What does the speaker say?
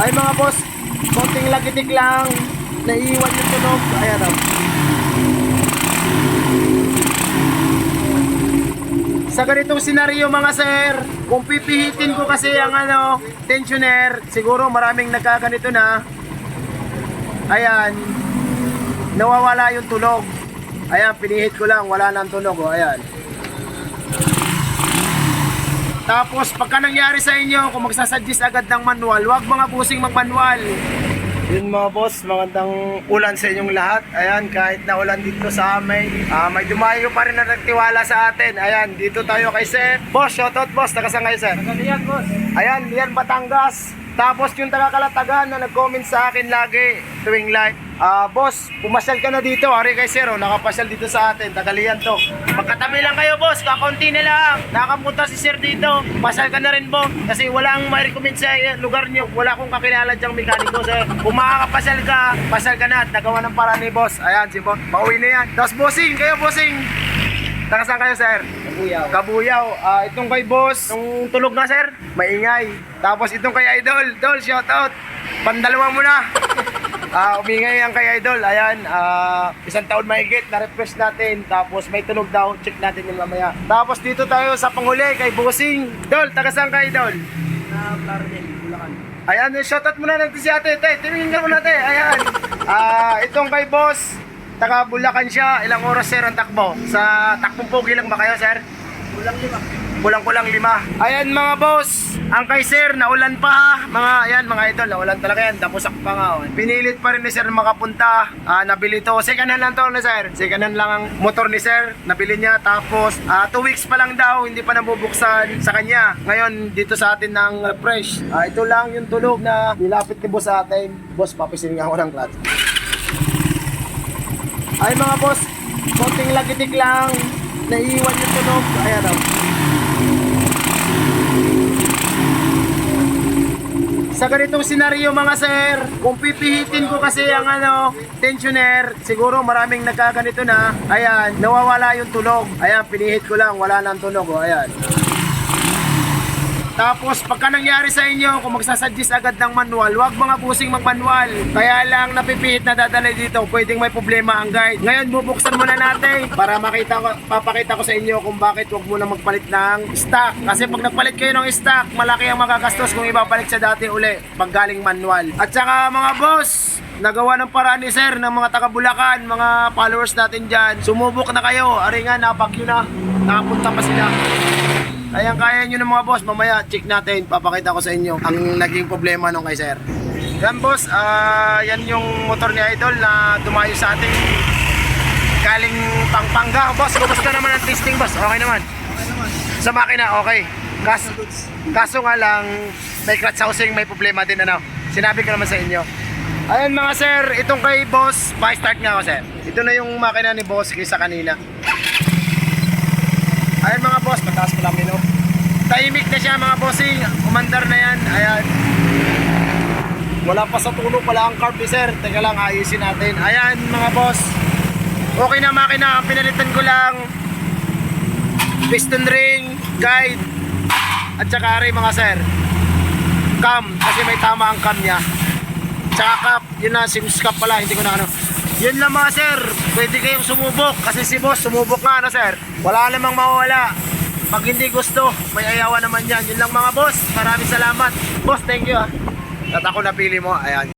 Ay mga boss, konting lagitik lang. Naiiwan yung tunog. Ayan oh. Sa ganitong senaryo mga sir, kung pipihitin ko kasi ang ano, tensioner, siguro maraming nagkaganito na. Ayan, nawawala yung tunog. Ayan, pinihit ko lang, wala nang tunog. Oh, ayan. Tapos pagka nangyari sa inyo, kung magsasuggest agad ng manual, wag mga busing mag-manual. Yun mga boss, magandang ulan sa inyong lahat. Ayan, kahit na ulan dito sa amin, ah, may dumayo pa rin na nagtiwala sa atin. Ayan, dito tayo kay Sir. Boss, shoutout boss, taga saan kayo Sir? Kaliyan, boss. Ayan, yan Batangas. Tapos yung taga-kalatagan na nag-comment sa akin lagi tuwing live. Ah, boss, pumasyal ka na dito. Ari kay Sir, oh, nakapasyal dito sa atin. Tagalian to. Magkatabi lang kayo, boss. Kakunti na lang. Nakapunta si Sir dito. Pasyal ka na rin, boss. Kasi wala akong ma-recommend sa lugar niyo. Wala akong kakilala diyang mekaniko, Sir. Kung makakapasyal ka, pasyal ka na at nagawa ng paraan ni boss. Ayan, si boss. Pauwi na yan. Tapos, bossing, kayo, bossing. Taga saan kayo, Sir? Kabuyaw. Kabuyaw. Ah, itong kay boss, yung tulog na sir, maingay. Tapos itong kay idol, idol, shout out. Pandalawa mo na. Ah, umingay ang kay idol. Ayan, ah, isang taon mahigit na refresh natin. Tapos may tunog daw, check natin yung mamaya. Tapos dito tayo sa panghuli kay Bossing. Idol, taga saan kay idol? Na Clarendon, Bulacan. Ayan, shoutout muna natin si ate. Te, tingin ka muna te. Ayan. Ah, itong kay boss, taga Bulacan siya. Ilang oras sir ang takbo? Sa takbong pogi lang ba kayo sir? Bulang lima. Kulang-kulang lima. Ayan mga boss, ang kay sir, naulan pa ha. Mga, ayan mga idol, naulan talaga yan. Dapusak pa nga. Oh. Pinilit pa rin ni sir na makapunta. Ah, nabili to. Second hand lang to na sir. Second hand lang ang motor ni sir. Nabili niya. Tapos, ah, two weeks pa lang daw, hindi pa nabubuksan sa kanya. Ngayon, dito sa atin ng refresh. Ah, ito lang yung tulog na nilapit ni boss sa atin. Boss, papisilin nga ako ng clutch. Ay mga boss, konting lagitik lang. Naiiwan yung tunog. Ayan oh. Sa ganitong senaryo mga sir, kung pipihitin ko kasi ang ano, tensioner, siguro maraming nagkaganito na. Ayan, nawawala yung tunog. Ayan, pinihit ko lang, wala nang tunog. Oh, ayan. Tapos pagka nangyari sa inyo, kung magsasuggest agad ng manual, wag mga busing mag-manual. Kaya lang napipihit na dadalay dito, pwedeng may problema ang guide. Ngayon bubuksan muna natin para makita ko, papakita ko sa inyo kung bakit wag muna magpalit ng stock. Kasi pag nagpalit kayo ng stock, malaki ang magagastos kung ibabalik sa dati uli pag galing manual. At saka mga boss, nagawa ng paraan ni sir ng mga taga Bulacan, mga followers natin dyan. Sumubok na kayo, ari nga, napagyo na. Nakapunta pa sila. Kaya kaya nyo ng mga boss, mamaya check natin, papakita ko sa inyo ang naging problema nung kay sir. Yan boss, ah, yan yung motor ni Idol na dumayo sa ating galing Pampanga. Boss, kumusta naman ang testing boss? Okay naman? Sa makina, okay. Kaso, kaso nga lang, may clutch housing, may problema din ano. Sinabi ko naman sa inyo. Ayan mga sir, itong kay boss, pa-start nga ako sir. Ito na yung makina ni boss kaysa kanina. Ayan mga boss, mataas pa lang mino. Tahimik na siya mga bossing. Umandar na yan. Ayan. Wala pa sa tulog, wala ang carb ni sir. Teka lang, ayusin natin. Ayan mga boss. Okay na makina. Pinalitan ko lang piston ring, guide, at saka rin mga sir. Cam, kasi may tama ang cam niya. Tsaka cap, yun na, sims cap pala, hindi ko na ano. Yun lang mga sir, pwede kayong sumubok kasi si boss sumubok nga ano sir. Wala namang mawawala. Pag hindi gusto, may ayawa naman yan. Yun lang mga boss, maraming salamat. Boss, thank you ah. At ako napili mo, ayan.